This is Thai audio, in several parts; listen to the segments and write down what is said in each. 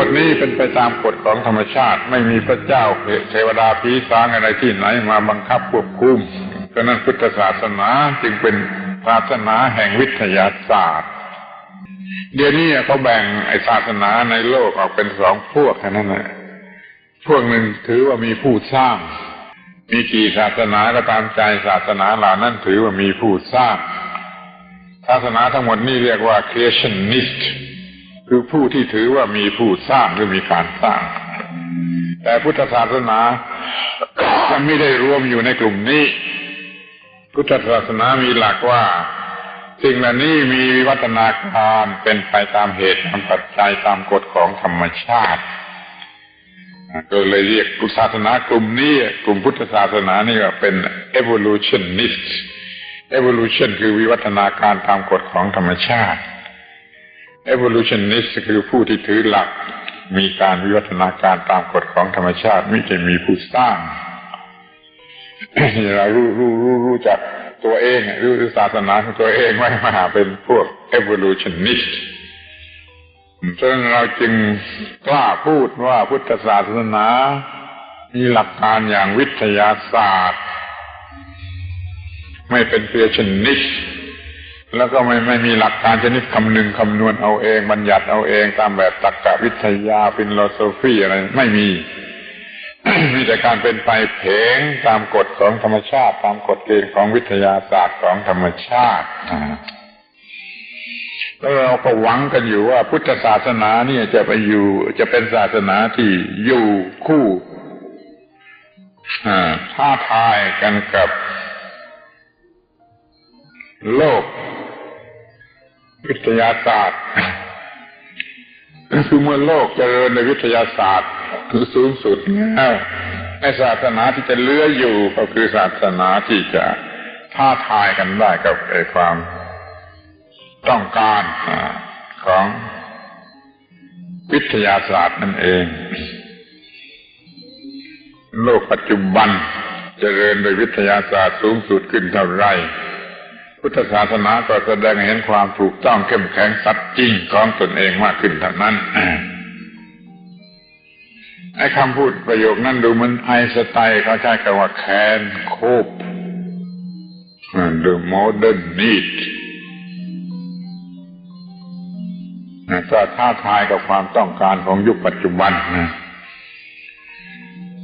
หมดนี้เป็นไปตามกฎของธรรมชาติ ไม่มีพระเจ้าเทวดาผีสางอะไรที่ไหนมาบังคับควบคุมฉะนั้นพุทธศาสนาจึงเป็นศาสนาแห่งวิทยาศาสตร์ เดี๋ยวนี้เขาแบ่งไอศาสนาในโลกออกเป็นสองพวกแค่นั้นแหละพวกหนึ่งถือว่ามีผู้สร้าง มีกี่ศาสนาก็ตามใจศาสนาเหล่านั้นถือว่ามีผู้สร้าง ศาสนาทั้งหมดนี่เรียกว่า creationist คือผู้ที่ถือว่ามีผู้สร้างหรือมีการสร้าง แต่พุทธศาสนาไม่ได้รวมอยู่ในกลุ่มนี้ พุทธศาสนามีหลักว่า สิ่งเหล่านี้มีวิวัฒนาการเป็นไปตามเหตุตามปัจจัยตามกฎของธรรมชาติก็เลยเรียกพุทธศาสนากลุ่มนี้ กลุ่มพุทธศาสนานี่ว่าเป็น evolutionist evolution คือวิวัฒนาการตามกฎของธรรมชาติ evolutionist คือผู้ที่ถือหลัก มีการวิวัฒนาการตามกฎของธรรมชาติไม่ใช่มีผู้สร้างเรารู้รู้รู้รู้จักตัวเองรู้ศาสนาของตัวเองไม่มาเป็นพวก evolutionist ฉะนั้นเราจึงกล้าพูดว่าพุทธศาสนา มีหลักการอย่างวิทยาศาสตร์ ไม่เป็นเพียชนิช แล้วก็ไม่ไม่มีหลักการชนิดคำนึงคำนวณเอาเอง บัญญัติเอาเองตามแบบตรรกะวิทยาฟิโลโซฟีอะไรไม่มี มีแต่การเป็นไปเพงตามกฎของธรรมชาติ ตามกฎเกณฑ์ของวิทยาศาสตร์ของธรรมชาติแล้วเราก็หวังกันอยู่ว่าพุทธศาสนาเนี่ยจะไปอยู่ จะเป็นศาสนาที่อยู่คู่ท้าทายกันกับโลก วิทยาศาสตร์คือเมื่อโลกเจริญในวิทยาศาสตร์คือสูงสุดแล้วในศาสนาที่จะเลื้ออยู่ก็คือศาสนาที่จะท้าทายกันได้กับไอ้ความต้องการของวิทยาศาสตร์นั่นเอง โลกปัจจุบันจเจริญโดยวิทยาศาสตร์สูงสุดขึ้นเท่าไร พุทธศาสนาก็แสดงเห็นความถูกต้องเข้มแข็งสัตย์จริงของตนเองมากขึ้นเท่านั้นไอ้คำพูดประโยคนั้นดูมันไอสไตล์เขาใช้คำว่าแคนโคบ the modern need ก็ท้าทายกับความต้องการของยุคปัจจุบันนะ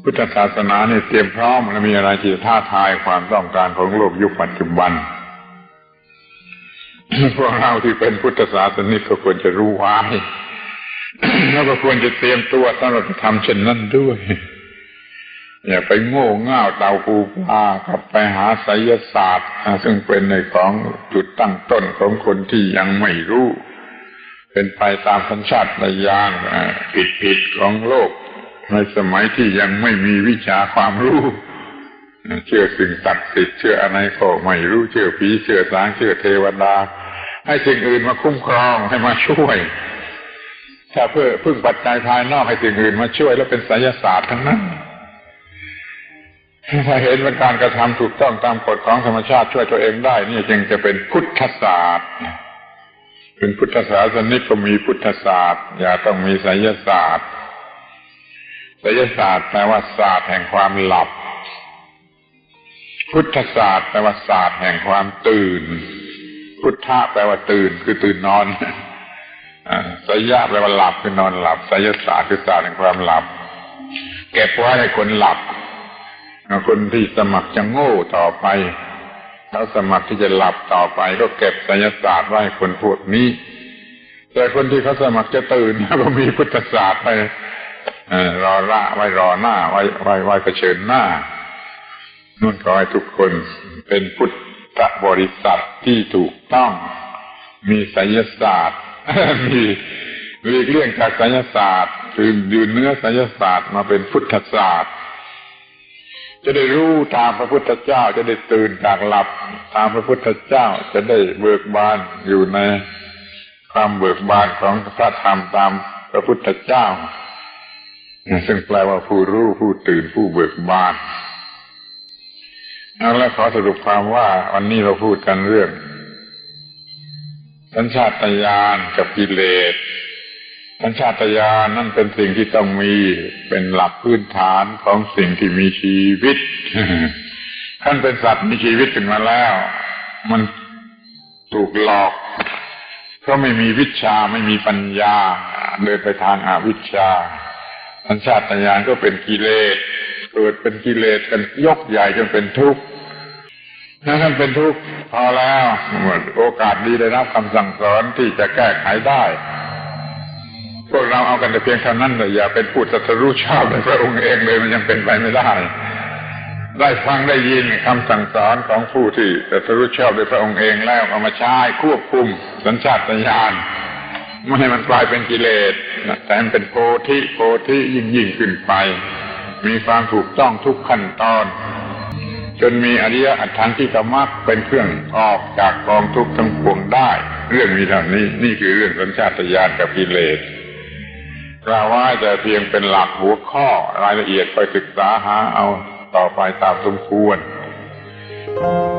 พุทธศาสนาเนี่ยเตรียมพร้อมและมีอะไรที่ท้าทายความต้องการของโลกยุคปัจจุบัน พวกเราที่เป็นพุทธศาสนิกก็ควรจะรู้ไว้แล้วก็ควรจะเตรียมตัวสำหรับทำเช่นนั้นด้วย อย่าไปโง่เง่าเตาปูปลากับไปหาไสยศาสตร์ ซึ่งเป็นในของจุดตั้งต้นของคนที่ยังไม่รู้ เป็นไปตามสัญชาตญาณผิดผิดของโลก ในสมัยที่ยังไม่มีวิชาความรู้ เชื่อสิ่งศักดิ์สิทธิ์เชื่ออะไรก็ไม่รู้เชื่อผีเชื่อสางเชื่อเทวดา ให้สิ่งอื่นมาคุ้มครองให้มาช่วย ถ้าเพื่อพึ่งปัจจัยภายนอกให้สิ่งอื่นมาช่วยแล้วเป็นไสยศาสตร์ทั้งนั้นถ้าเห็นเป็นการกระทำถูกต้องตามกฎของธรรมชาติช่วยตัวเองได้ นี่จึงจะเป็นพุทธศาสตร์เป็นพุทธศาสนิกก็มีพุทธศาสตร์ อย่าต้องมีไสยศาสตร์ไสยศาสตร์แปลว่าศาสตร์แห่งความหลับ พุทธศาสตร์แปลว่าศาสตร์แห่งความตื่น พุทธะแปลว่าตื่นคือตื่นนอนสยะแปลว่าหลับคือนอนหลับสยศาสตร์คือศาสตร์แห่งความหลับ เก็บไว้ให้คนหลับคนที่สมัครจะโง่ต่อไปเขาสมัครที่จะหลับต่อไป ก็เก็บสยศาสตร์ไว้คนพวกนี้ แต่คนที่เขาสมัครจะตื่นก็มีพุทธศาสตร์ไปรอละไว้รอหน้าไว้ไว้ไว้เผชิญหน้า นุ่นขอให้ทุกคนเป็นพุทธบริษัทที่ถูกต้อง มีไสยศาสตร์ มีหลีกเลี่ยงจากไสยศาสตร์คือยืนเนื้อไสยศาสตร์มาเป็นพุทธศาสตร์ จะได้รู้ตามพระพุทธเจ้า จะได้ตื่นจากหลับ ตามพระพุทธเจ้าจะได้เบิกบานอยู่ในความเบิกบานของพระธรรมตามพระพุทธเจ้า ซึ่งแปลว่าผู้รู้ผู้ตื่นผู้เบิกบาน เอาละขอสรุปความว่าวันนี้เราพูดกันเรื่อง สัญชาตญาณกับกิเลสสัญชาตญาณนั่นเป็นสิ่งที่ต้องมีเป็นหลักพื้นฐานของสิ่งที่มีชีวิตท่านเป็นสัตว์มีชีวิตขึ้นมาแล้ว มันถูกหลอก เพราะไม่มีวิชาไม่มีปัญญา เดินไปทางอาวิชชาสัญชาตญาณก็เป็นกิเลส เกิดเป็นกิเลสกันยกใหญ่จนเป็นทุกข์ถ้าท่านเป็นทุกข์พอแล้วหมดโอกาสดีได้รับคำสั่งสอนที่จะแก้ไขได้พวกเราเอากันแต่เพียงเท่านั้นแต่อย่าเป็นผู้ตรัสรู้ชอบในพระองค์เองเลยมันยังเป็นไปไม่ได้ ได้ฟังได้ยินคำสั่งสอนของผู้ที่ตรัสรู้ชอบในพระองค์เองแล้วเอามาใช้ควบคุมสัญชาตญาณไม่ให้มันกลายเป็นกิเลสนะแต่มันเป็นโพธิโพธิยิ่งยิ่งขึ้นไป มีความถูกต้องทุกขั้นตอน จนมีอริยอัตถังที่กรรมรรคเป็นเครื่องออกจากกองทุกข์ทั้งปวงได้ เรื่องมีเท่านี้นี่คือเรื่องสัญชาตญาณกับกิเลสกล่าวว่าแต่เพียงเป็นหลักหัวข้อรายละเอียดไปศึกษาหาเอาต่อไปตามสมควร Thank